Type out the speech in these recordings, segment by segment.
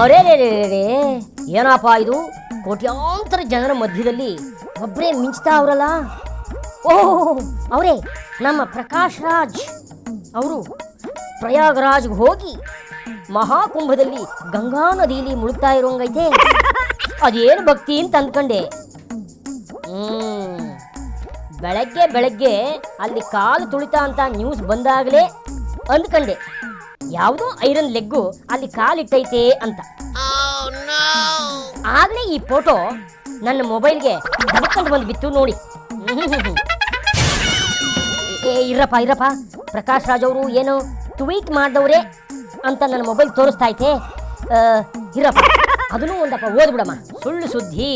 ಅರೆ ಏನಪ್ಪ ಇದು? ಕೋಟ್ಯಾಂತರ ಜನರ ಮಧ್ಯದಲ್ಲಿ ಒಬ್ಬರೇ ಮಿಂಚ್ತಾ ಅವರಲ್ಲ? ಓಹ್ ಅವರೇ, ನಮ್ಮ ಪ್ರಕಾಶ್ ರಾಜ್ ಅವರು ಪ್ರಯಾಗರಾಜ್ಗೆ ಹೋಗಿ ಮಹಾಕುಂಭದಲ್ಲಿ ಗಂಗಾ ನದಿಯಲ್ಲಿ ಮುಳುಗ್ತಾ ಇರೋಂಗೈತೆ. ಅದೇನು ಭಕ್ತಿ ಅಂತ ಅಂದ್ಕೊಂಡೆ. ಬೆಳಗ್ಗೆ ಬೆಳಗ್ಗೆ ಅಲ್ಲಿ ಕಾಲು ತುಳಿತ ಅಂತ ನ್ಯೂಸ್ ಬಂದಾಗಲೇ ಅಂದ್ಕೊಂಡೆ. ಯಾವುದೋ ಐರನ್ ಲೆಗ್ಗು ಅಲ್ಲಿ ಕಾಲಿಟ್ಟೈತೆ ಅಂತ. ಆಗಲೇ ಈ ಫೋಟೋ ನನ್ನ ಮೊಬೈಲ್ಗೆ ದಬಕ್ಕಂತ ಬಂದು ಬಿತ್ತು ನೋಡಿ. ಏ, ಇರಪ್ಪ ಇರಪ್ಪ. ಪ್ರಕಾಶ್ ರಾಜ್ ಅವರು ಏನು ಟ್ವೀಟ್ ಮಾಡಿದವ್ರೆ ಅಂತ ನನ್ನ ಮೊಬೈಲ್ ತೋರಿಸ್ತಾ ಐತೆ. ಇರಪ್ಪ, ಅದನ್ನು ಒಂದಪ್ಪ ಓದ್ಬಿಡಮ್ಮ ಸುಳ್ಳು ಸುದ್ದಿ.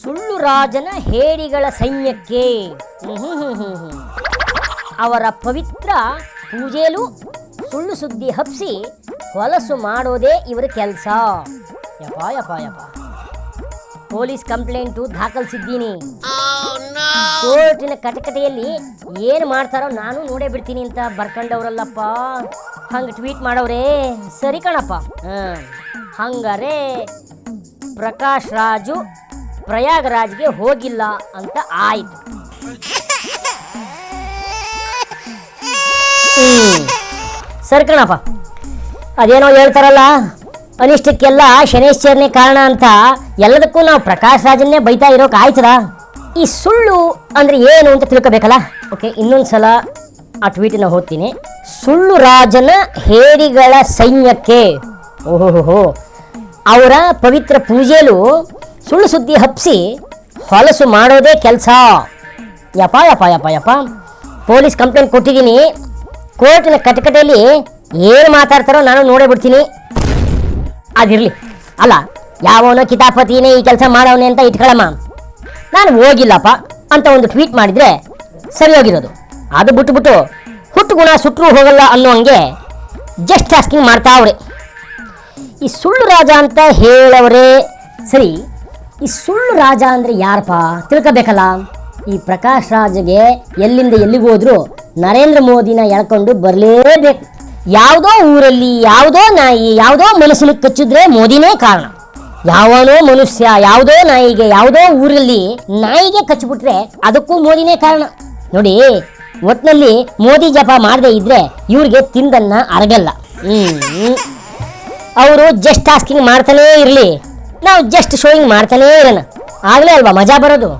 ಸುಳ್ಳು ರಾಜನ ಹೇಡಿಗಳ ಸೈನ್ಯಕ್ಕೆ. ಅವರ ಪವಿತ್ರ ಪೂಜೆಯಲ್ಲೂ ಸುಳ್ಳು ಸುದ್ದಿ ಹಬ್ಸಿ ಹೊಲಸು ಮಾಡೋದೇ ಇವರ ಕೆಲಸ. ಯಪ್ಪ ಯಪ್ಪ ಯಪ್ಪ. ಪೊಲೀಸ್ ಕಂಪ್ಲೇಂಟು ದಾಖಲಿಸಿದ್ದೀನಿ. ಕೋರ್ಟಿನ ಕಟಕಟೆಯಲ್ಲಿ ಏನು ಮಾಡ್ತಾರೋ ನಾನು ನೋಡೇ ಬಿಡ್ತೀನಿ ಅಂತ ಬರ್ಕೊಂಡವ್ರಲ್ಲಪ್ಪ. ಹಂಗೆ ಟ್ವೀಟ್ ಮಾಡವ್ರೆ ಸರಿ ಕಣಪ್ಪ. ಹಾಂ ಹಂಗಾರೆ ಪ್ರಕಾಶ್ ರಾಜು ಪ್ರಯಾಗರಾಜ್ಗೆ ಹೋಗಿಲ್ಲ ಅಂತ ಆಯ್ತು. ಹ್ಮ್. ಸರಿ ಕಣಪ್ಪ ಅದೇನೋ ಹೇಳ್ತಾರಲ್ಲ, ಅನಿಷ್ಟಕ್ಕೆಲ್ಲ ಶನೇಶ್ವರನೇ ಕಾರಣ ಅಂತ ಎಲ್ಲದಕ್ಕೂ ನಾವು ಪ್ರಕಾಶ್ ರಾಜನ್ನೇ ಬೈತಾ ಇರೋಕೆ ಆಯ್ತದ? ಈ ಸುಳ್ಳು ಅಂದರೆ ಏನು ಅಂತ ತಿಳ್ಕೊಬೇಕಲ್ಲ? ಓಕೆ, ಇನ್ನೊಂದು ಸಲ ಆ ಟ್ವೀಟನ್ನ ಓದ್ತೀನಿ ಸುಳ್ಳು ರಾಜನ ಹೇರಿಗಳ ಸೈನ್ಯಕ್ಕೆ. ಓಹೋ ಅವರ ಪವಿತ್ರ ಪೂಜೆಯಲ್ಲೂ ಸುಳ್ಳು ಸುದ್ದಿ ಹಪ್ಸಿ ಹೊಲಸು ಮಾಡೋದೇ ಕೆಲಸ. ಯಪ ಯಪ್ಪ ಯಪ್ಪ ಯಪ್ಪ. ಪೊಲೀಸ್ ಕಂಪ್ಲೇಂಟ್ ಕೊಟ್ಟಿದ್ದೀನಿ. ಕೋರ್ಟಿನ ಕಟಕಟೆಯಲ್ಲಿ ಏನು ಮಾತಾಡ್ತಾರೋ ನಾನು ನೋಡೇ ಬಿಡ್ತೀನಿ. ಅದಿರಲಿ. ಅಲ್ಲ, ಯಾವನೋ ಕಿತಾಪತಿನೇ ಈ ಕೆಲಸ ಮಾಡವನೇ ಅಂತ ಇಟ್ಕೊಳ್ಳಮ್ಮ. ನಾನು ಹೋಗಿಲ್ಲಪ್ಪ ಅಂತ ಒಂದು ಟ್ವೀಟ್ ಮಾಡಿದರೆ ಸರಿ ಹೋಗಿರೋದು. ಅದು ಬಿಟ್ಬಿಟ್ಟು ಹುಟ್ಟು ಗುಣ ಸುಟ್ಟರೂ ಹೋಗಲ್ಲ ಅನ್ನೋ ಹಂಗೆ ಜಸ್ಟ್ ಆಸ್ಕಿಂಗ್ ಮಾಡ್ತಾ ಅವ್ರೆ. ಈ ಸುಳ್ಳು ರಾಜ ಅಂತ ಹೇಳವ್ರೆ. ಸರಿ, ಈ ಸುಳ್ಳು ರಾಜ ಅಂದರೆ ಯಾರಪ್ಪ ತಿಳ್ಕೊಬೇಕಲ್ಲ? ಈ ಪ್ರಕಾಶ್ ರಾಜ್ಗೆ ಎಲ್ಲಿಂದ ಎಲ್ಲಿಗೆ ಹೋದ್ರು ನರೇಂದ್ರ ಮೋದಿನ ಎಳ್ಕೊಂಡು ಬರಲೇಬೇಕು. ಯಾವುದೋ ಊರಲ್ಲಿ, ಯಾವುದೋ ನಾಯಿ, ಯಾವುದೋ ಮನಸ್ಸಿನ ಕಚ್ಚಿದ್ರೆ ಮೋದಿನೇ ಕಾರಣ. ಯಾವನೋ ಮನುಷ್ಯ, ಯಾವುದೋ ನಾಯಿಗೆ, ಯಾವುದೋ ಊರಲ್ಲಿ ನಾಯಿಗೆ ಕಚ್ಚಿಬಿಟ್ರೆ ಅದಕ್ಕೂ ಮೋದಿನೇ ಕಾರಣ. ನೋಡಿ, ಒಟ್ನಲ್ಲಿ ಮೋದಿ ಜಪ ಮಾಡದೇ ಇದ್ರೆ ಇವ್ರಿಗೆ ತಿಂದನ್ನ ಅರಗಲ್ಲ. ಅವರು ಜಸ್ಟ್ ಟಾಸ್ಕಿಂಗ್ ಮಾಡ್ತಾನೇ ಇರಲಿ. ನಾವು ಜಸ್ಟ್ ಶೋಯಿಂಗ್ ಮಾಡ್ತಾನೇ ಇರೋಣ. ಆಗಲೇ ಅಲ್ವಾ ಮಜಾ ಬರೋದು?